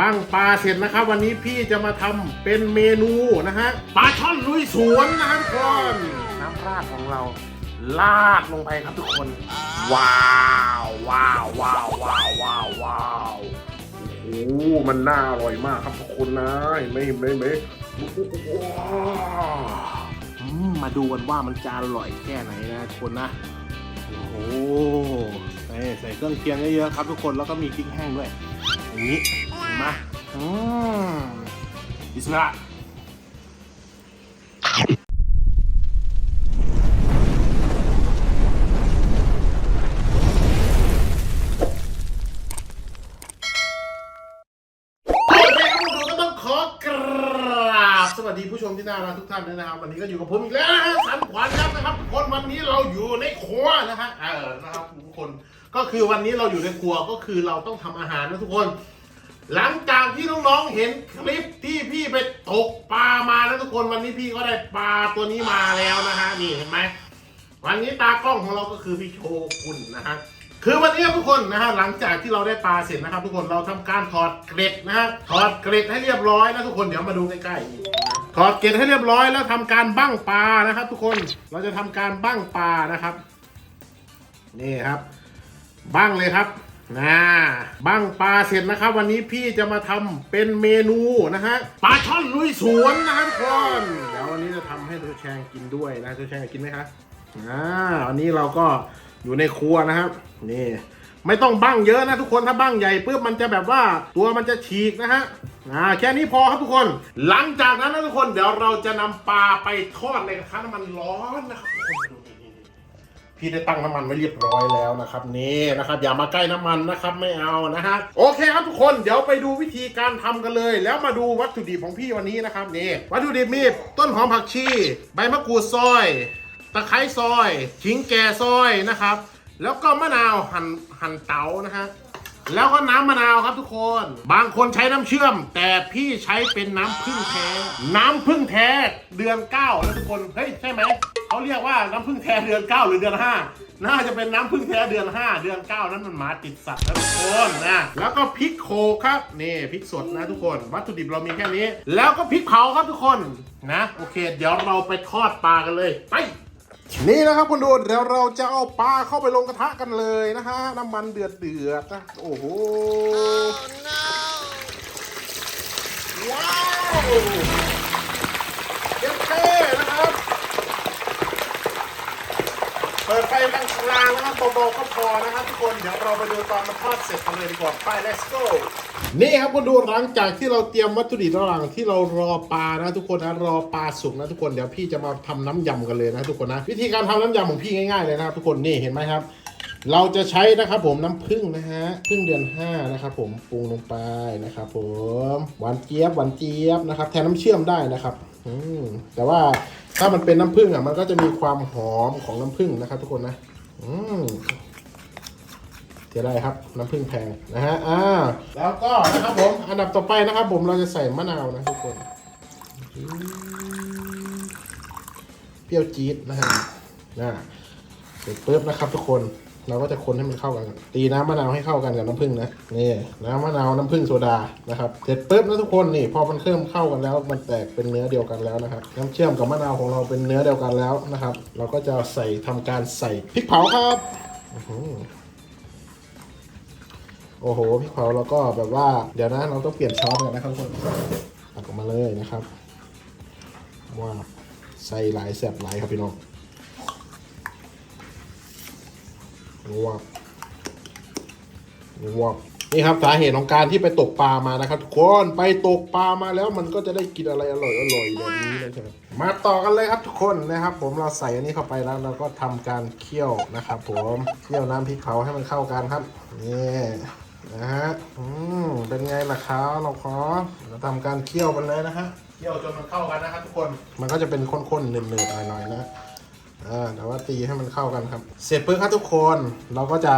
บ้างปลาเสร็จนะครับ วันนี้พี่จะมาทำเป็นเมนูนะฮะปลาช่อนลุยสวนนะครับทุกคนน้ำราดของเราลาดลงไปครับทุกคน ว้าวว้าวว้าวว้าวว้าวว้าวโอ้โหมันน่าอร่อยมากครับทุกคนนะไมเห็นไมเห็นไมว้าวอืมาดูกันว่ามันจะอร่อยแค่ไหนนะทุกคนนะโอ้โหใส่เครื่องเคียงเยอะๆครับทุกคนแล้วก็มีพริกแห้งด้วยอย่างนี้ เห็นไหมอืมบิสมิลลาห์โอเคครับผมก็ต้องขอกราบสวัสดีผู้ชมที่น่ารักทุกท่านด้วยนะครับวันนี้ก็อยู่กับผมอีกแล้วนะฮะสันขวัญครับนะครับทุกคนวันนี้เราอยู่ในครัวนะฮะเออนะครับทุกคนก็คือวันนี้เราอยู่ในครัวก็คือเราต้องทำอาหารนะทุกคน หลังจากที่น้องๆเห็นคลิปที่พี่ไปตกปลามาแล้วทุกคนวันนี้พี่ก็ได้ปลาตัวนี้มาแล้วนะฮะนี่เห็นไหมวันนี้ตากล้องของเราก็คือพี่โชกุนนะฮะคือวันนี้ทุกคนนะฮะหลังจากที่เราได้ปลาเสร็จนะครับ ทุกคนเราทำการถอดเกล็ดนะฮะถอดเกล็ดให้เรียบร้อยนะทุกคนเดี๋ยวมาดูใกล้ๆถอดเกล็ดให้เรียบร้อยแล้วทำการบั้งปลานะครับ ทุกคนเราจะทำการบั้งปลานะครับ นี่ครับ บั้งเลยครับ นะบั้งปลาเสร็จนะครับ วันนี้พี่จะมาทำเป็นเมนูนะฮะปลาช่อนลุยสวนนะครับทุกคนเดี๋ยววันนี้จะทำให้ตัวแชงกินด้วยนะตัวแชงกินไหมคะอ่าวันนี้เราก็อยู่ในครัวนะครับ นี่ ไม่ต้องบั้งเยอะนะทุกคนถ้าบั้งใหญ่ปุ๊บมันจะแบบว่าตัวมันจะฉีกนะฮะอ่าแค่นี้พอครับทุกคน หลังจากนั้นนะทุกคนเดี๋ยวเราจะนำปลาไปทอดในกระทะน้ำมันร้อนนะครับทุกคน พี่ได้ตั้งน้ำมันไว้เรียบร้อยแล้วนะครับนี่นะครับ อย่ามาใกล้น้ำมันนะครับไม่เอานะฮะโอเคครับทุกคนเดี๋ยวไปดูวิธีการทำกันเลย แล้วมาดูวัตถุดิบของพี่วันนี้นะครับนี่วัตถุดิบมีต้นหอมผักชี ใบมะกรูดซอย ตะไคร้ซอยขิงแก่ซอยนะครับ แล้วก็มะนาวหั่นหั่นเต๋านะฮะแล้วก็น้ำมะนาวครับทุกคน บางคนใช้น้ำเชื่อม แต่พี่ใช้เป็นน้ำผึ้งแท้ น้ำผึ้งแท้เดือนเก้านะทุกคน เฮ้ย ใช่ไหม เขาเรียกว่าน้ำผึ้งแท้เดือนเก้าหรือเดือนห้าน่าจะเป็นน้ำผึ้งแท้เดือนห้าเดือนเก้านั้นมันหมาติดสัตว์นะทุกคนนะแล้วก็พริกโขลกครับนี่พริกสดนะทุกคน วัตถุดิบเรามีแค่นี้ แล้วก็พริกเผาครับทุกคนนะโอเค เดี๋ยวเราไปทอดปลากันเลยไปนี่นะครับคุณดูเดี๋ยวเราจะเอาปลาเข้าไปลงกระทะกันเลยนะฮะน้ำมันเดือดเดือดๆนะโอ้โหว้าวเท่ๆนะครับ เปิดไฟกลางๆนะครับเบาๆก็พอนะครับทุกคนเดี๋ยวเราไปดูตอนมันทอดเสร็จกันเลยดีกว่าไป let's go นี่ครับคุณดูหลังจากที่เราเตรียมวัตถุดิบระหว่างที่เรารอปลานะทุกคนนะรอปลาสุกนะทุกคนเดี๋ยวพี่จะมาทำน้ำยำกันเลยนะทุกคนนะวิธีการทำน้ำยำของพี่ง่ายๆเลยนะครับทุกคนนี่เห็นไหมครับ เราจะใช้นะครับผมน้ำผึ้งนะฮะผึ้งเดือน5นะครับผมปรุงลงไปนะครับผมหวานเจี๊ยบหวานเจี๊ยบนะครับแทนน้ำเชื่อมได้นะครับ อืมแต่ว่าถ้ามันเป็นน้ำผึ้งอะ มันก็จะมีความหอมของน้ำผึ้งนะครับ ทุกคนนะ อืมเจะได้ครับ น้ำผึ้งแพงนะฮะอ่าแล้วก็นะครับผมอันดับต่อไปนะครับ ผมเราจะใส่มะนาวนะทุกคนเปรี้ยวจี๊ดนะฮะนะเสร็จปุ๊บนะครับทุกคน เราก็จะคนให้มันเข้ากัน ตีน้ำมะนาวให้เข้ากันกับน้ำผึ้งนะนี่น้ำมะนาวน้ำผึ้งโซดานะครับเสร็จปุ๊บนะทุกคนนี่พอมันเริ่มเข้ากันแล้วมันแตกเป็นเนื้อเดียวกันแล้วนะครับน้ำเชื่อมกับมะนาวของเราเป็นเนื้อเดียวกันแล้วนะครับ เราก็จะใส่ทำการใส่พริกเผาครับโอ้โหพริกเผาเราก็แบบว่าเดี๋ยวนะเราต้องเปลี่ยนช้อนกันนะครับทุกคนตักออกมาเลยนะครับว้าใส่หลายแสบหลายครับพี่น้อง วับวับนี่ครับสาเหตุของการที่ไปตกปลามานะครับทุกคนไปตกปลามาแล้วมันก็จะได้กินอะไรอร่อยอร่อยแบบนี้เลยใช่ไหมาต่อกันเลยครับทุกคนนะครับ ผมเราใส่อันนี้เข้าไปแล้วเราก็ทำการเคี่ยวนะครับ ผมเคี่ยวน้ำพริกเผาให้มันเข้ากันครับนี่นะฮะอืมเป็นไงล่ะครับเราขอเราทำการเคี่ยวกันเลยนะฮะเคี่ยวจนมันเข้ากันนะครับทุกคนมันก็จะเป็นข้นๆเนืดๆหน่อยๆนะ อ่าแต่ว่าตีให้มันเข้ากันครับ เสร็จปุ๊บครับทุกคนเราก็จะ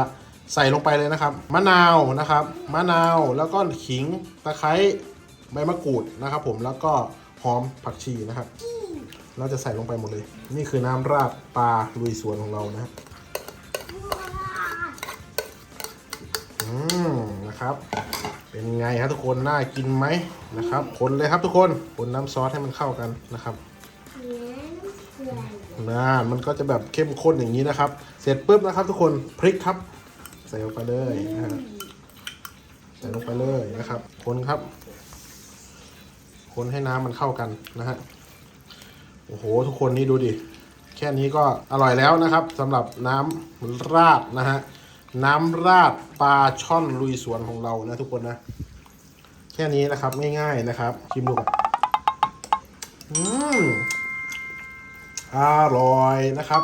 ใส่ลงไปเลยนะครับ มะนาวนะครับมะนาวแล้วก็ขิงตะไคร้ใบมะกรูดนะครับ ผมแล้วก็หอมผักชีนะครับ เราจะใส่ลงไปหมดเลย นี่คือน้ำราดปลาลุยสวนของเรานะฮะอืมนะครับ เป็นไงครับทุกคนน่ากินไหมนะครับคนเลยครับทุกคนคนน้ำซอสให้มันเข้ากันนะครับ นื้อน้ำเกลือน่ามันก็จะแบบเข้มข้นอย่างนี้นะครับ เสร็จปุ๊บนะครับ ทุกคนพริกครับ ใส่ลงไปเลยนะฮะใส่ลงไปเลยนะครับ คนครับ คนให้น้ำมันเข้ากันนะฮะโอ้โห ทุกคนนี่ดูดิแค่นี้ก็อร่อยแล้วนะครับสำหรับน้ำราดนะฮะน้ำราดปลาช่อนลุยสวนของเรานะทุกคนนะ แค่นี้นะครับง่ายๆนะครับชิมดูก่อนอืม อร่อยนะครับ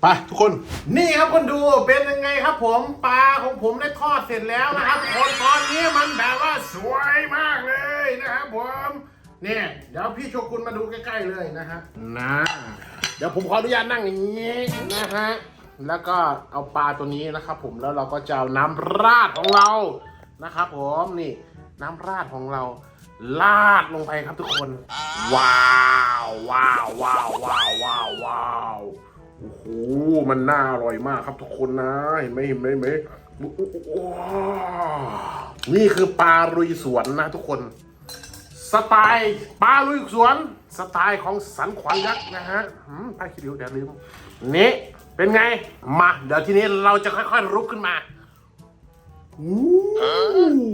ไปทุกคน นี่ครับคนดูเป็นยังไงครับผมปลาของผมได้ทอดเสร็จแล้วนะครับคนตอนนี้มันแบบว่าสวยมากเลยนะครับผมเนี่ยเดี๋ยวพี่โชกุนมาดูใกล้ๆเลยนะฮะนะเดี๋ยวผมขออนุญาตนั่งอย่างนี้นะฮะแล้วก็เอาปลาตัวนี้นะครับ ผมแล้วเราก็จะเอาน้ำราดของเรานะครับ ผมนี่น้ำราดของเรา ลาดลงไปครับทุกคน ว้าวว้าวว้าวว้าวว้าวว้าวโอ้โหมันน่าอร่อยมากครับทุกคนนะเห็นไหมเห็นไหมเห็นไหมนี่คือปลาลุยสวนนะทุกคน สไตล์ปลาลุยสวน สไตล์ของสันขวัญยักษ์นะฮะอืมไปคิดดูเดี๋ยวลืมนี่เป็นไง มา เดี๋ยวทีนี้เราจะค่อยๆรุกขึ้นมา อู้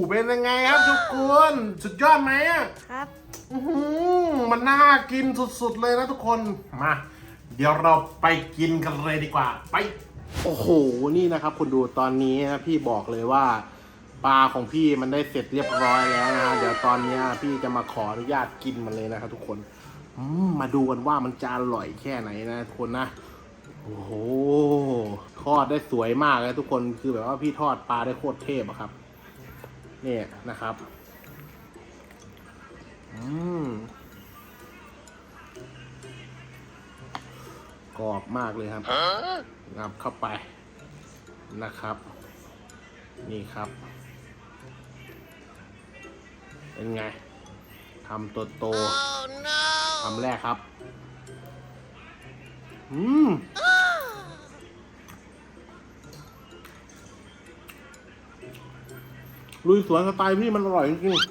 เป็นยังไงครับทุกคนสุดยอดไหมอะครับอื้อหือมันน่ากินสุดๆเลยนะทุกคนมา เดี๋ยวเราไปกินกันเลยดีกว่า ไป โอ้โหนี่นะครับคุณดูตอนนี้นะพี่บอกเลยว่าปลาของพี่มันได้เสร็จเรียบร้อยแล้วนะฮะเดี๋ยวตอนเนี้ยพี่จะมาขออนุญาตกินมันเลยนะครับทุกคนอืมมาดูกันว่ามันจะอร่อยแค่ไหนนะทุกคนนะโอ้โห ทอดได้สวยมากเลยทุกคนคือแบบว่าพี่ทอดปลาได้โคตรเทพอะครับ เนี่ยนะครับอืมกรอบมากเลยครับงับเข้าไปนะครับ นี่ครับ เป็นไงทำตัวโตทำแรกครับ อืม ลุยสวนสไตล์พี่มันอร่อยจริงๆ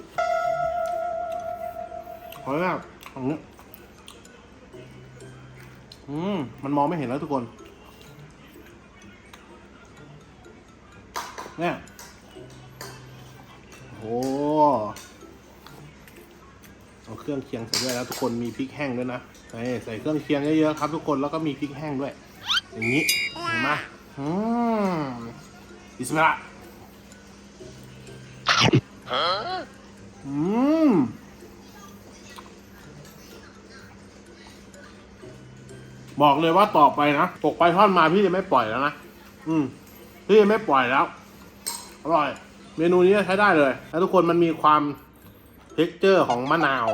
ขออนุญาตของนี้อืมมันมองไม่เห็นแล้วทุกคน เนี่ยโอ้เอาเครื่องเคียงใส่ด้วยแล้วทุกคนมีพริกแห้งด้วยนะใส่ใส่เครื่องเคียงเยอะๆครับ ทุกคนแล้วก็มีพริกแห้งด้วย อย่างนี้เห็นไหมอืมบิสมิลลาห์ อืมบอกเลยว่าต่อไปนะตกไปทอดมาพี่จะไม่ปล่อยแล้วนะ อืม พี่จะไม่ปล่อยแล้ว อร่อย เมนูนี้ใช้ได้เลย แล้วทุกคนมันมีความเท็กเจอร์ของมะนาว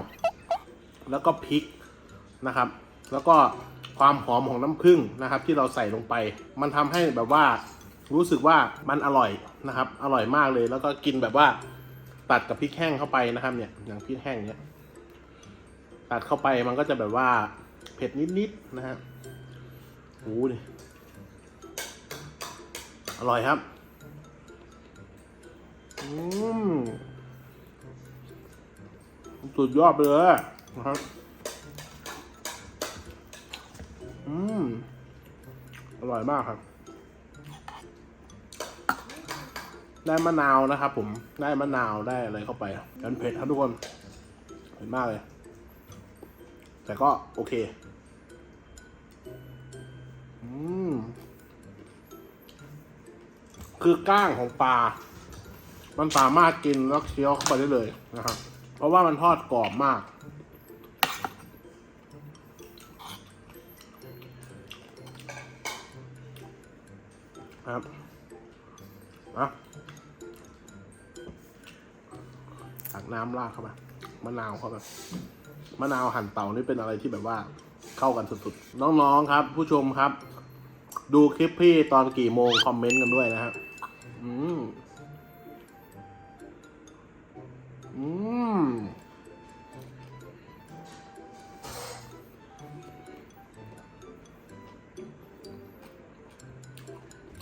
แล้วก็พริกนะครับ แล้วก็ความหอมของน้ำผึ้งนะครับ ที่เราใส่ลงไป มันทำให้แบบว่ารู้สึกว่ามันอร่อยนะครับ อร่อยมากเลย แล้วก็กินแบบว่า ตัดกับพริกแห้งเข้าไปนะครับ เนี่ยอย่างพริกแห้งเนี่ยตัดเข้าไปมันก็จะแบบว่าเผ็ดนิดๆนะฮะโอ้ดิอร่อยครับ อืมสุดยอดไปเลยนะครับ อืม อร่อยมากครับ ได้มะนาวนะครับผมได้มะนาวได้อะไรเข้าไปกันเผ็ดครับทุกคนเผ็ดมากเลย แต่ก็โอเคอืมคือก้างของปลา มันสามารถกินแล้วเคี้ยวเข้าไปได้เลยนะครับ เพราะว่ามันทอดกรอบมาก ครับอะ น้ำราดเข้ามามะนาวเข้าไปมะนาวหั่นเต่านี่เป็นอะไรที่แบบว่าเข้ากันสุดๆ น้องๆครับ ผู้ชมครับ ดูคลิปพี่ตอนกี่โมงคอมเมนต์กันด้วยนะฮะอืมอืม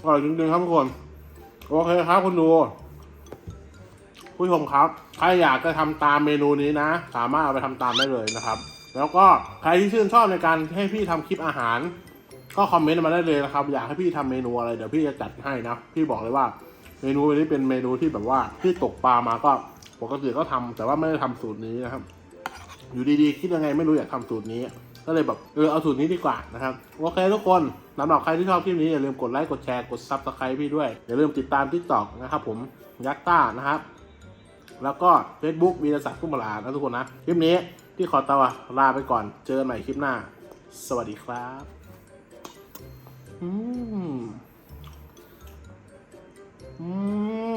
อร่อยจริงๆครับทุกคน โอเคครับคุณดู ผู้ชมครับ ใครอยากจะทำตามเมนูนี้นะ สามารถเอาไปทำตามได้เลยนะครับ แล้วก็ใครที่ชื่นชอบในการให้พี่ทำคลิปอาหาร ก็คอมเมนต์มาได้เลยนะครับ อยากให้พี่ทำเมนูอะไรเดี๋ยวพี่จะจัดให้นะ พี่บอกเลยว่าเมนูนี้เป็นเมนูที่แบบว่าพี่ตกปลามาก็ปกติก็ทำแต่ว่าไม่ได้ทำสูตรนี้นะครับ อยู่ดีๆคิดยังไงไม่รู้อยากทำสูตรนี้ ก็เลยแบบเออเอาสูตรนี้ดีกว่านะครับโอเคทุกคนสำหรับใครที่ชอบคลิปนี้อย่าลืมกดไลค์กดแชร์กดซับสไครต์พี่ด้วยอย่าลืมติดตามทิกตอกนะครับผมยักษ์ต้านะครับ แล้วก็ Facebook วีรศักดิ์พุ่มลานะทุกคนนะ คลิปนี้ที่ขอตัวลาไปก่อน เจอกันใหม่คลิปหน้า สวัสดีครับอืมอืม